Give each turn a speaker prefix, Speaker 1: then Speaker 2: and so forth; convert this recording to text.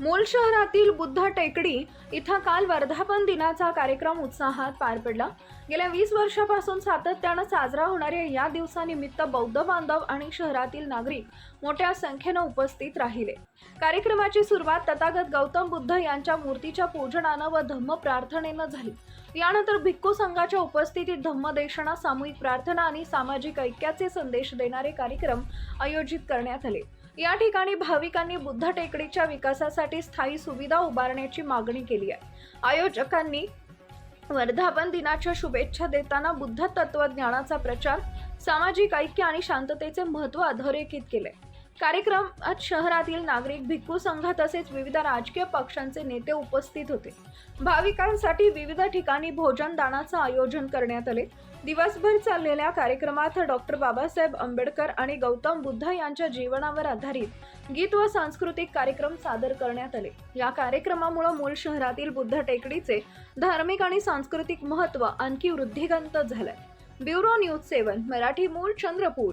Speaker 1: मूल शहरातील बुद्ध टेकडी इथं काल वर्धापन दिनाचा कार्यक्रम उत्साहात पार पडला. गेल्या वीस वर्षापासून सातत्यानं साजरा होणाऱ्या या दिवसानिमित्त बौद्ध बांधव आणि शहरातील नागरिक मोठ्या संख्येनं उपस्थित राहिले. कार्यक्रमाची सुरुवात तथागत गौतम बुद्ध यांच्या मूर्तीच्या पूजनानं व धम्म प्रार्थनेनं झाली. यानंतर भिक्खू संघाच्या उपस्थितीत धम्मदेशना सामूहिक प्रार्थना आणि सामाजिक ऐक्याचे संदेश देणारे कार्यक्रम आयोजित करण्यात आले. या ठिकाणी भाविकांनी बुद्ध टेकडीच्या विकासासाठी स्थायी सुविधा उभारण्याची मागणी केली आहे. आयोजकांनी वर्धापन दिनाच्या शुभेच्छा देताना बुद्ध तत्वज्ञानाचा प्रचार सामाजिक ऐक्य आणि शांततेचे महत्त्व अधोरेखित केले. कार्यक्रमात शहरातील नागरिक भिक्खू संघ तसेच विविध राजकीय पक्षांचे नेते उपस्थित होते. भाविकांसाठी विविध ठिकाणी भोजन दानाचं आयोजन करण्यात आले. दिवसभर चाललेल्या कार्यक्रमात डॉक्टर बाबासाहेब आंबेडकर आणि गौतम बुद्ध यांच्या जीवनावर आधारित गीत व सांस्कृतिक कार्यक्रम सादर करण्यात आले. या कार्यक्रमामुळे मूळ शहरातील बुद्ध टेकडीचे धार्मिक आणि सांस्कृतिक महत्त्व आणखी वृद्धिगंत झालंय. ब्युरो न्यूज सेवन मराठी मूळ चंद्रपूर.